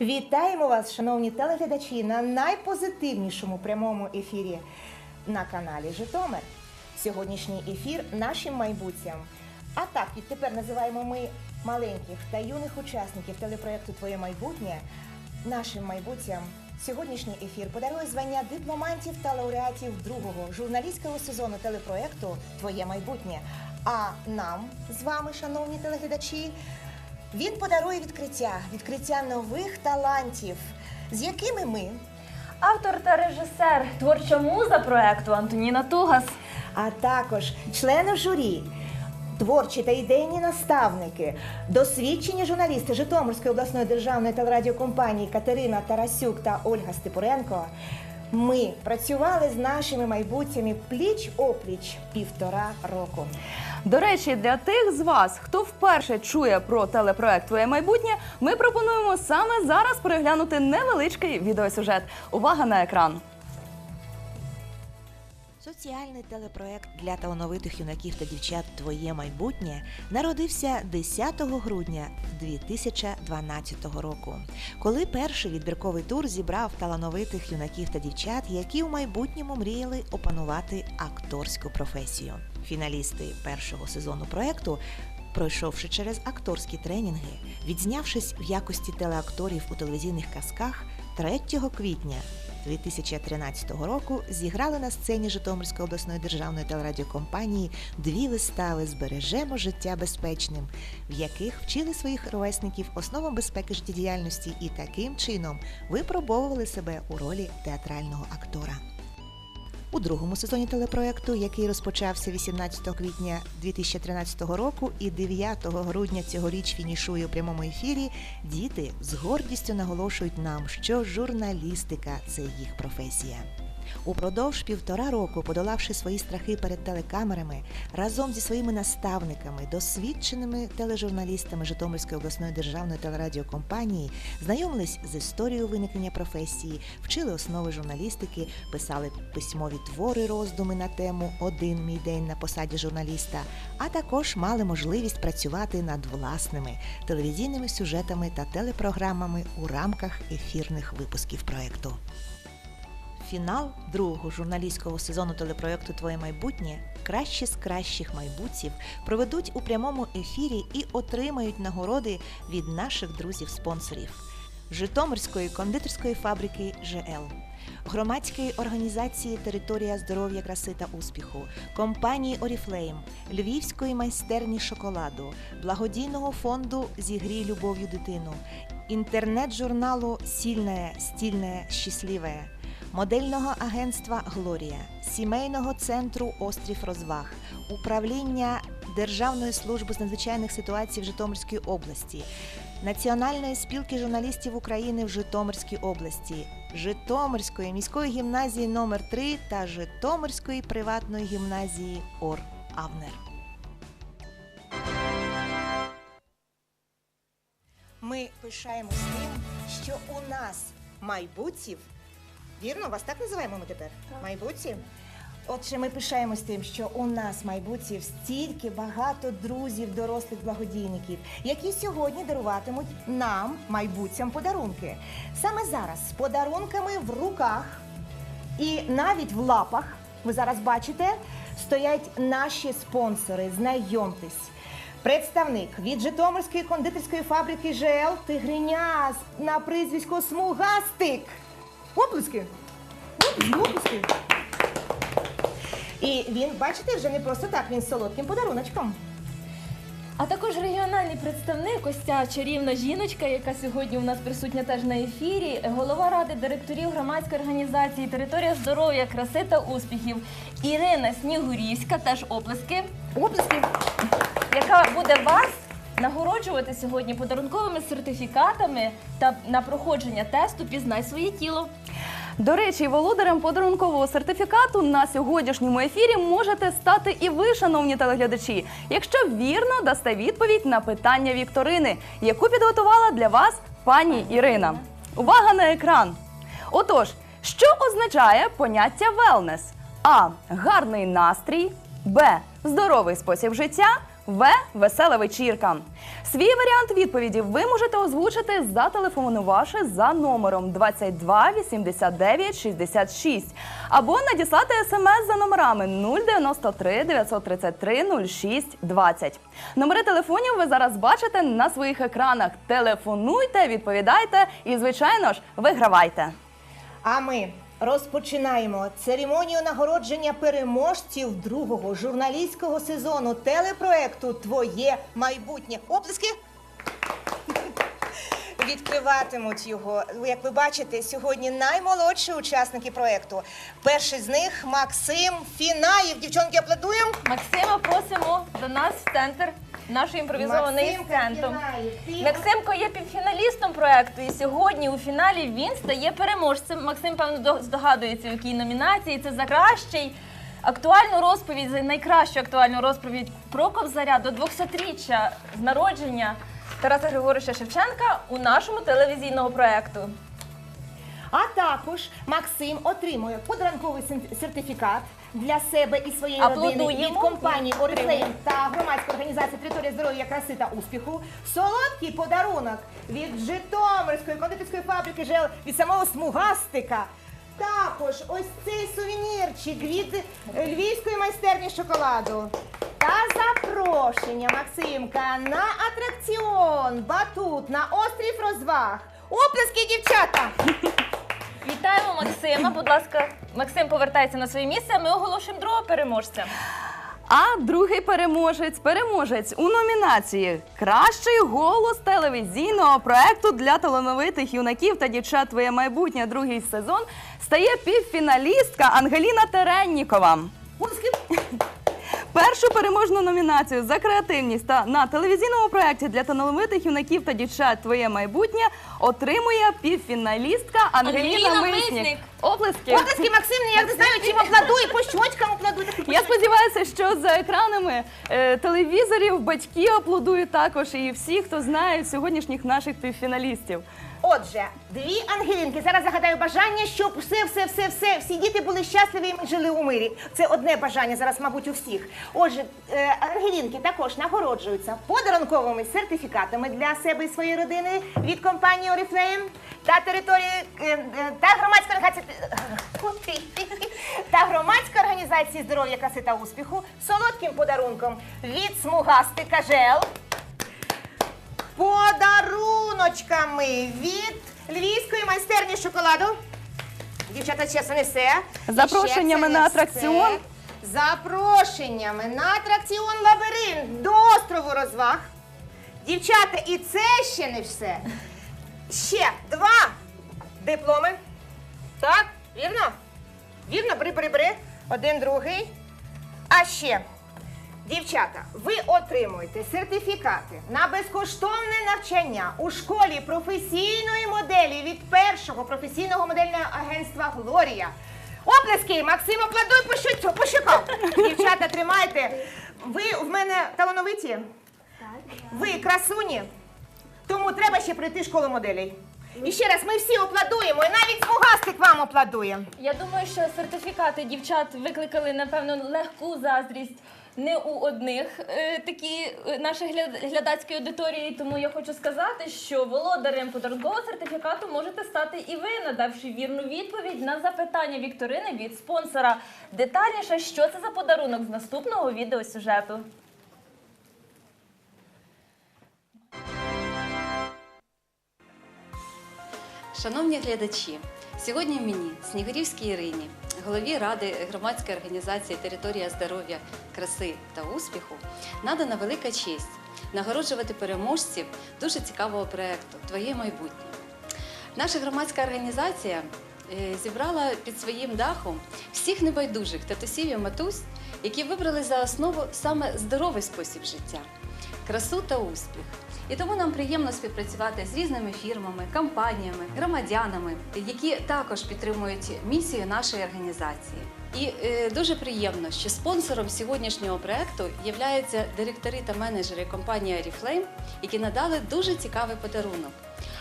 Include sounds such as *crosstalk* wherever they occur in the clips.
Вітаємо вас, шановні телеглядачі, на найпозитивнішому прямому ефірі на каналі Житомир. Сьогоднішній ефір нашим майбутнім. А так, відтепер називаємо ми маленьких та юних учасників телепроекту Твоє майбутнє нашим майбутнім. Сьогоднішній ефір подарує звання дипломантів та лауреатів другого журналістського сезону телепроекту Твоє майбутнє. А нам з вами, шановні телеглядачі, він подарує відкриття, відкриття нових талантів, з якими ми, Автор та режисер, творча муза проекту Антоніна Тугас. а також члени журі, творчі та ідейні наставники, досвідчені журналісти Житомирської обласної державної телерадіокомпанії Катерина Тарасюк та Ольга Степуренко. Ми працювали з нашими майбутніми пліч опліч півтора року. До речі, для тих з вас, хто вперше чує про телепроект Твоє майбутнє, ми пропонуємо саме зараз переглянути невеличкий відеосюжет. Увага на екран. Соціальний телепроект для талановитих юнаків та дівчат Твоє майбутнє народився 10 грудня 2012 року, коли перший відбірковий тур зібрав талановитих юнаків та дівчат, які в майбутньому мріяли опанувати акторську професію. Фіналісти першого сезону проекту. Пройшовши через акторські тренінги, відзнявшись в якості телеакторів у телевізійних казках, 3 квітня 2013 року зіграли на сцені Житомирської обласної державної телерадіокомпанії дві вистави Збережемо життя безпечним, в яких вчили своїх ровесників основам безпеки життєдіяльності і таким чином випробовували себе у ролі театрального актора. У другому сезоні телепроекту, який розпочався 18 квітня 2013 року і 9 грудня цьогоріч фінішує у прямому ефірі, діти з гордістю наголошують нам, що журналістика це їх професія. Упродовж півтора року, подолавши свої страхи перед телекамерами, разом зі своїми наставниками, досвідченими тележурналістами Житомирської обласної державної телерадіокомпанії, знайомились з історією виникнення професії, вчили основи журналістики, писали письмові твори, роздуми на тему Один мій день на посаді журналіста, а також мали можливість працювати над власними телевізійними сюжетами та телепрограмами у рамках ефірних випусків проекту. Фінал другого журналістського сезону телепроекту Твоє майбутнє кращі з кращих майбутців проведуть у прямому ефірі і отримають нагороди від наших друзів-спонсорів. Житомирської кондитерської фабрики ЖЛ, громадської організації Територія здоров'я, краси та успіху, компанії Оріфлейм, Львівської майстерні шоколаду, благодійного фонду Зігрій любов'ю дитину, інтернет-журналу Сільне, стільне, щасливе, модельного агентства Глорія, сімейного центру Острів розваг, управління Державної служби з надзвичайних ситуацій в Житомирській області, Національної спілки журналістів України в Житомирській області, Житомирської міської гімназії номер 3 та Житомирської приватної гімназії Ор Авнер. Ми пишаємось тим, що у нас майбутців. Вірно, вас так називаємо ми тепер? Майбутці? Отже, ми пишаємось тим, що у нас майбутців стільки багато друзів, дорослих благодійників, які сьогодні даруватимуть нам, майбутцям, подарунки. Саме зараз з подарунками в руках і навіть в лапах, ви зараз бачите, стоять наші спонсори. Знайомтесь. Представник від Житомирської кондитерської фабрики ЖЛ Тигриня на прізвисько Смугастик. Оплески! Оплески, оплески. І він, бачите, вже не просто так, він з солодким подаруночком. А також регіональний представник, ось ця чарівна жіночка, яка сьогодні у нас присутня теж на ефірі, голова ради директорів громадської організації Територія здоров'я, краси та успіхів Ірина Снігурівська, теж оплески, Оплески. яка буде вас нагороджувати сьогодні подарунковими сертифікатами та на проходження тесту Пізнай своє тіло. До речі, володарем подарункового сертифікату на сьогоднішньому ефірі можете стати і ви, шановні телеглядачі, якщо вірно дасте відповідь на питання вікторини, яку підготувала для вас пані Ірина. Увага на екран! Отож, що означає поняття велнес? А. Гарний настрій, Б. Здоровий спосіб життя, В. Весела вечірка. Свій варіант відповіді ви можете озвучити, зателефонувавши за номером 22 89 66 або надіслати смс за номерами 093 933 06 20. Номери телефонів ви зараз бачите на своїх екранах. Телефонуйте, відповідайте і, звичайно ж, вигравайте. А ми розпочинаємо церемонію нагородження переможців другого журналістського сезону телепроекту Твоє майбутнє. Оплески! *laughs* Відкриватимуть його. Як ви бачите, сьогодні наймолодші учасники проекту. Перший з них Максим Фінаєв. Дівчонки, аплодуємо. Максима просимо до нас в центр нашої імпровізованої Максимка сценти. Ти- Максимко є півфіналістом проекту, і сьогодні у фіналі він стає переможцем. Максим, певно, до- здогадується, в якій номінації. Це за кращий актуальну розповідь, за найкращу актуальну розповідь про Кобзаря до 200-річчя з народження Тараса Григоровича Шевченка у нашому телевізійному проекту. А також Максим отримує подарунковий син- сертифікат для себе і своєї родини Аплодуємо. від компанії Oriflame та громадської організації Територія здоров'я, краси та успіху. Солодкий подарунок від Житомирської кондитерської фабрики ЖЕЛ від самого смугастика. Також ось цей сувенірчик від е, львівської майстерні шоколаду. Та запрошення Максимка на атракціон Батут на острів розваг. Оплески, дівчата! Вітаємо Максима. Будь ласка, Максим повертається на своє місце. а Ми оголошуємо другого переможця. А другий переможець переможець у номінації Кращий голос телевізійного проекту для талановитих юнаків та дівчат Твоє майбутнє другий сезон стає півфіналістка Ангеліна Тереннікова. Оплески! Першу переможну номінацію за креативність та на телевізійному проєкті для талановитих юнаків та дівчат Твоє майбутнє отримує півфіналістка Ангеліна, Ангеліна Мисник. Мисник. Оплески. Оплески, Максим, я не знаю, чим аплодує, по щочкам аплодує. Я сподіваюся, що за екранами е, телевізорів батьки аплодують також і всі, хто знає сьогоднішніх наших півфіналістів. Отже, дві ангелінки. Зараз загадаю бажання, щоб все, все, все, все, всі діти були щасливі і ми жили у мирі. Це одне бажання зараз, мабуть, у всіх. Отже, е, ангелінки також нагороджуються подарунковими сертифікатами для себе і своєї родини від компанії Oriflame та території е, е, та громадської організації та громадської організації здоров'я, краси та успіху солодким подарунком від смугастика жел подаруночками від львівської майстерні шоколаду. Дівчата, чесно, не все. Запрошеннями на атракціон. Запрошеннями на атракціон лабіринт до острову розваг. Дівчата, і це ще не все. Ще два дипломи. Так, вірно? Вірно, бери. Один, другий. А ще, дівчата, ви отримуєте сертифікати на безкоштовне навчання у школі професійної моделі від першого професійного модельного агентства Глорія. Оплески, Максим, аплодуй по щокам. Дівчата, тримайте. Ви в мене талановиті? Ви красуні? Тому треба ще пройти школу моделей. І ще раз ми всі аплодуємо, і навіть смугастик вам аплодує. Я думаю, що сертифікати дівчат викликали напевно легку заздрість. Не у одних е, такі е, нашої гля- глядацької аудиторії, тому я хочу сказати, що володарем подарункового сертифікату можете стати і ви, надавши вірну відповідь на запитання Вікторини від спонсора. Детальніше, що це за подарунок з наступного відеосюжету. Шановні глядачі, сьогодні мені, Снігурівській Ірині, голові ради громадської організації Територія здоров'я, краси та успіху, надана велика честь нагороджувати переможців дуже цікавого проєкту Твоє майбутнє. Наша громадська організація е, зібрала під своїм дахом всіх небайдужих татусів і матусь, які вибрали за основу саме здоровий спосіб життя, красу та успіх. І тому нам приємно співпрацювати з різними фірмами, компаніями, громадянами, які також підтримують місію нашої організації. І е, дуже приємно, що спонсором сьогоднішнього проекту являються директори та менеджери компанії Oriflame, які надали дуже цікавий подарунок.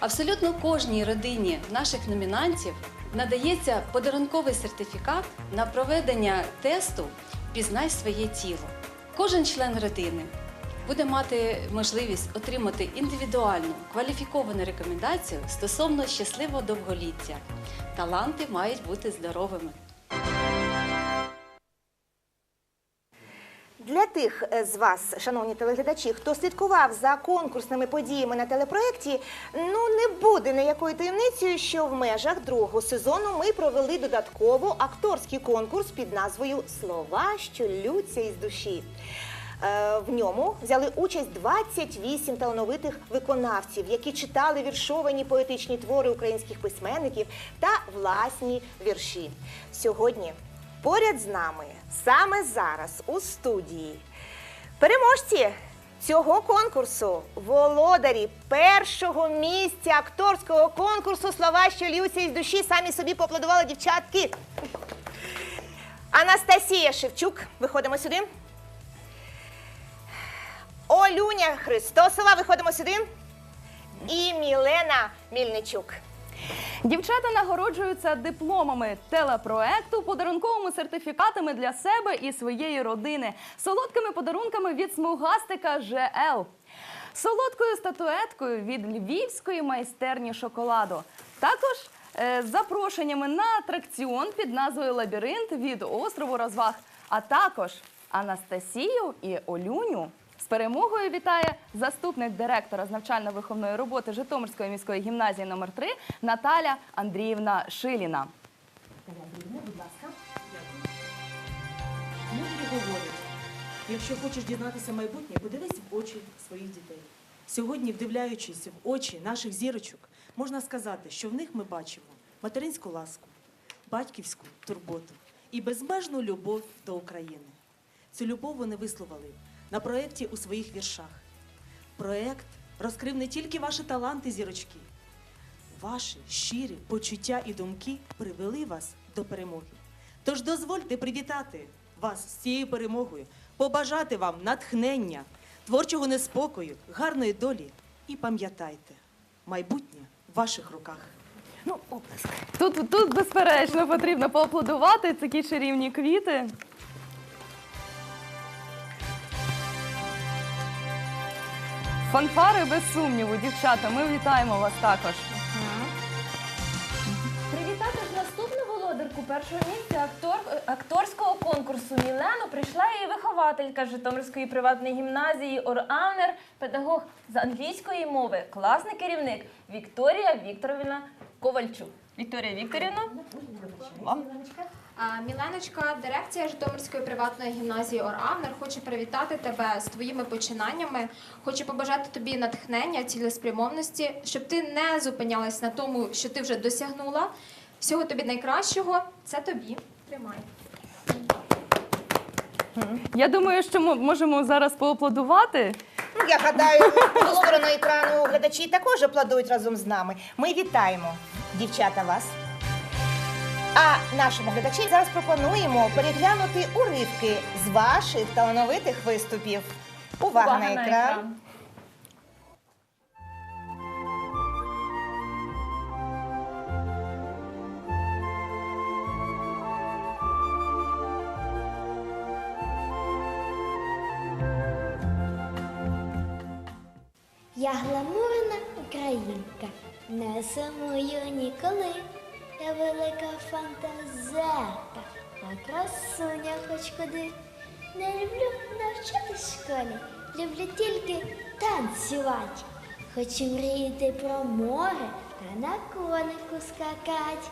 Абсолютно кожній родині наших номінантів надається подарунковий сертифікат на проведення тесту Пізнай своє тіло. Кожен член родини буде мати можливість отримати індивідуальну кваліфіковану рекомендацію стосовно щасливого довголіття. Таланти мають бути здоровими. Для тих е, з вас, шановні телеглядачі, хто слідкував за конкурсними подіями на телепроєкті, ну не буде ніякою таємницею, що в межах другого сезону ми провели додатково акторський конкурс під назвою Слова, що лються із душі. Е, В ньому взяли участь 28 талановитих виконавців, які читали віршовані поетичні твори українських письменників та власні вірші. Сьогодні поряд з нами саме зараз у студії переможці цього конкурсу, володарі першого місця акторського конкурсу Слова, що льються із душі, самі собі поаплодували дівчатки. Анастасія Шевчук, виходимо сюди. Олюня Христосова, виходимо сюди. І Мілена Мільничук. Дівчата нагороджуються дипломами телепроекту, подарунковими сертифікатами для себе і своєї родини, солодкими подарунками від смугастика ЖЛ, солодкою статуеткою від львівської майстерні шоколаду. Також е, запрошеннями на атракціон під назвою Лабіринт від острову розваг, а також Анастасію і Олюню. З перемогою вітає заступник директора з навчально-виховної роботи Житомирської міської гімназії номер 3 Наталя Андріївна Шиліна. будь ласка. Люди говорять, якщо хочеш дізнатися майбутнє, подивись в очі своїх дітей. Сьогодні, вдивляючись в очі наших зірочок, можна сказати, що в них ми бачимо материнську ласку, батьківську турботу і безмежну любов до України. Цю любов вони висловили на проєкті у своїх віршах. Проєкт розкрив не тільки ваші таланти, зірочки, Ваші щирі почуття і думки привели вас до перемоги. Тож дозвольте привітати вас з цією перемогою, побажати вам натхнення, творчого неспокою, гарної долі і пам'ятайте, майбутнє в ваших руках. Ну, оплеск. Тут, тут безперечно потрібно поаплодувати такі чарівні квіти. Фанфари без сумніву, дівчата. Ми вітаємо вас також. Привітати ж наступну володарку першого місця актор, акторського конкурсу Мілену прийшла її вихователька Житомирської приватної гімназії Оранер, педагог з англійської мови, класний керівник Вікторія Вікторівна Ковальчук. Вікторія Вікторівна, вам. Міленочка, дирекція Житомирської приватної гімназії Оравнер хоче привітати тебе з твоїми починаннями. Хочу побажати тобі натхнення, цілеспрямовності, щоб ти не зупинялась на тому, що ти вже досягнула. Всього тобі найкращого. Це тобі. Тримай. Я думаю, що ми можемо зараз поаплодувати. Ну, я гадаю, ту сторону екрану глядачі також аплодують разом з нами. Ми вітаємо, дівчата, вас. А нашому глядачі зараз пропонуємо переглянути уривки з ваших талановитих виступів. Увага, на екран. Я гламурна українка, не сумую ніколи. Я велика фантазерка, а красуня хоч куди. Не люблю навчатись в школі, люблю тільки танцювати. Хочу мріяти про море та на конику скакать.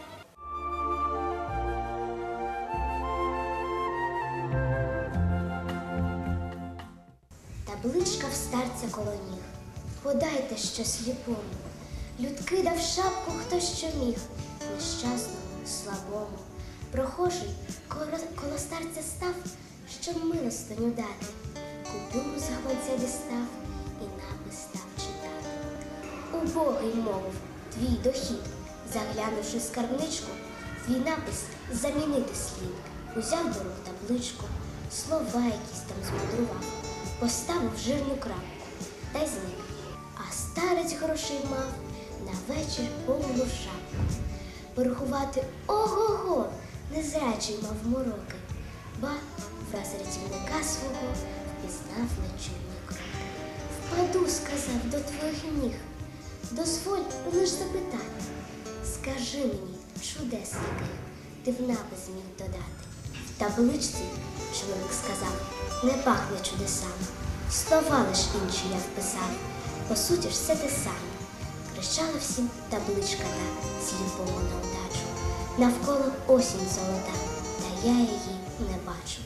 Табличка в старця коло ніг. Подайте щось сліпому. Людки дав шапку хто що міг, нещасному, слабому. Прохожий коло, старця став, щоб милостиню дати. Купюру з гвоздя дістав і напис став читати. Убогий мовив твій дохід, заглянувши в скарбничку, твій напис замінити слід. Узяв до рук табличку, слова якісь там змудрував, поставив жирну крапку та й зник. А старець грошей мав на вечір повну шапку. Порахувати ого-го, незрячий мав мороки. ба враз рятівника свого впізнав нечуйний крок. Впаду, сказав до твоїх ніг. Дозволь лиш запитати. Скажи мені, чудес яких ти в напис зміг додати. В табличці, чоловік сказав, не пахне чудесами. Слова лиш інші я вписав. По суті ж все те саме. Кричала всім табличка та сліпого на удачу. Навколо осінь золота, та я її не бачу.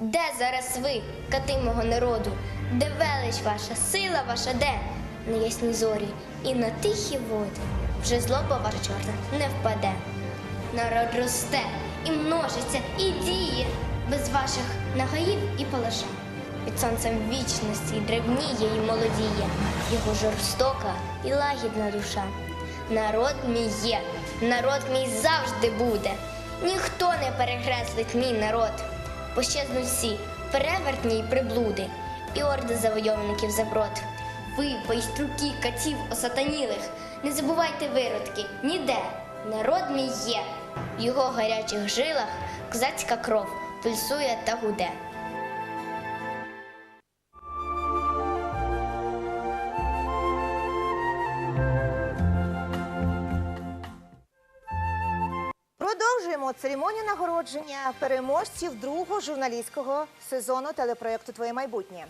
Де зараз ви, кати мого народу? Де велич ваша, сила ваша, де? На ясні зорі і на тихі води вже злоба ваша чорна не впаде. Народ росте і множиться, і діє без ваших нагаїв і палаша. Під сонцем вічності древніє і молодіє, його жорстока і лагідна душа. Народ мій є, народ мій завжди буде. Ніхто не перекреслить мій народ. Пощезнуть всі перевертні й приблуди, і орди завойовників заброд. Ви, байструки, катів осатанілих, не забувайте виродки ніде. Народ мій є. В його гарячих жилах козацька кров пульсує та гуде. Продовжуємо церемонію нагородження переможців другого журналістського сезону телепроєкту Твоє майбутнє.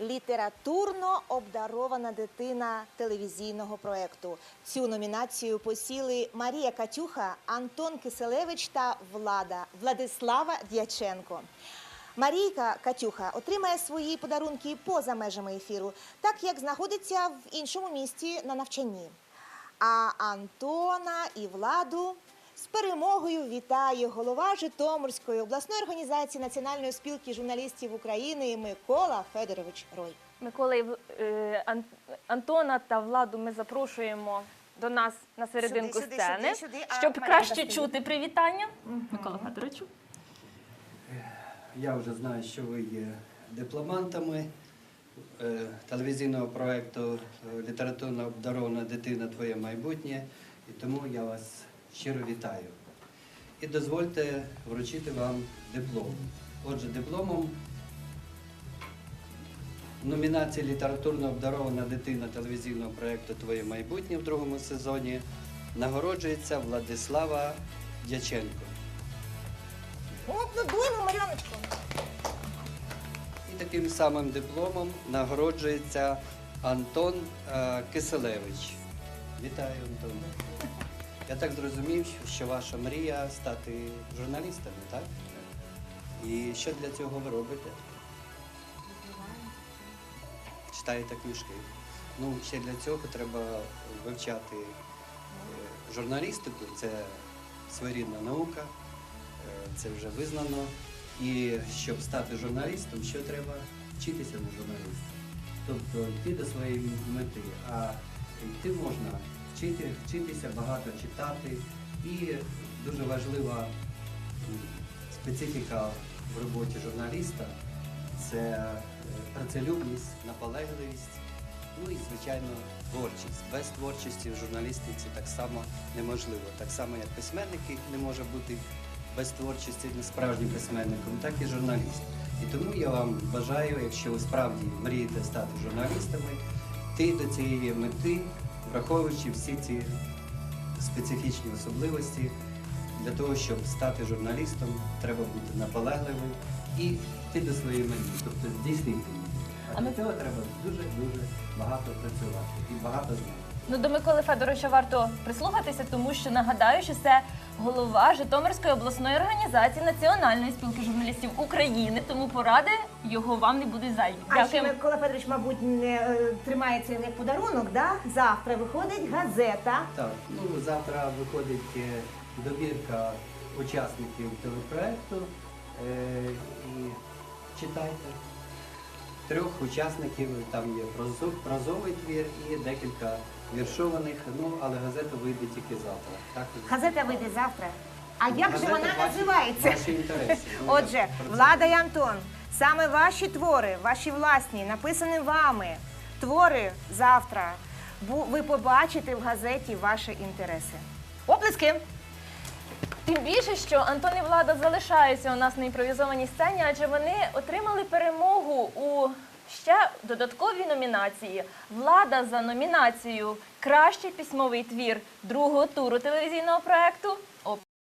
Літературно обдарована дитина телевізійного проєкту. Цю номінацію посіли Марія Катюха, Антон Киселевич та Влада Владислава Дяченко. Марійка Катюха отримає свої подарунки поза межами ефіру, так як знаходиться в іншому місті на навчанні. А Антона і Владу з перемогою вітає голова Житомирської обласної організації Національної спілки журналістів України Микола Федорович Рой. Микола е, Ан- Антона та Владу ми запрошуємо до нас на серединку Сюди, сюди, сцени, сюди, сюди, а щоб краще Василівна? чути привітання. Микола Федоровичу. Я вже знаю, що ви є дипломантами е, телевізійного проєкту е, Літературно обдарована дитина Твоє майбутнє, і тому я вас щиро вітаю. І дозвольте вручити вам диплом. Отже, дипломом номінації Літературно обдарована дитина телевізійного проєкту Твоє майбутнє в другому сезоні нагороджується Владислава Дяченко. Аплодуємо, Мар'яночко. І таким самим дипломом нагороджується Антон е, Киселевич. Вітаю, Антон. Я так зрозумів, що ваша мрія стати журналістами, так? І що для цього ви робите? Читаєте книжки. Ну, ще для цього треба вивчати е, журналістику, це своєрідна наука, е, це вже визнано. І щоб стати журналістом, що треба вчитися на журналіста. Тобто йти до своєї мети. А йти можна вчити, вчитися, багато читати. І дуже важлива специфіка в роботі журналіста це е, працелюбність, наполегливість, ну і, звичайно, творчість. Без творчості в журналістиці так само неможливо. Так само, як письменник не може бути без творчості не справжнім письменником, так і журналіст. І тому я вам бажаю, якщо ви справді мрієте стати журналістами, йти до цієї мети, враховуючи всі ці специфічні особливості. Для того, щоб стати журналістом, треба бути наполегливим і йти до своєї мені, тобто здійснити її. А для цього треба дуже-дуже багато працювати і багато знати. Ну, до Миколи Федоровича варто прислухатися, тому що нагадаю, що це голова Житомирської обласної організації Національної спілки журналістів України, тому поради його вам не будуть зайві. А ще. Микола Федорович, мабуть, не е, тримає це як подарунок, да? Завтра виходить газета. Так, ну завтра виходить е, добірка учасників телепроекту е, і читайте. Трьох учасників, там є прозо- прозовий твір і декілька віршованих, ну але газета вийде тільки завтра. Так, Газета вийде завтра. А як же вона ваші- називається? Ваші інтереси. Ну, *laughs* Отже, я про це- Влада і Антон, саме ваші твори, ваші власні, написані вами, твори завтра бу- ви побачите в газеті ваші інтереси. Оплески! Тим більше, що Антон і Влада залишаються у нас на імпровізованій сцені, адже вони отримали перемогу у ще додаткові номінації. Влада за номінацією Кращий письмовий твір другого туру телевізійного проекту.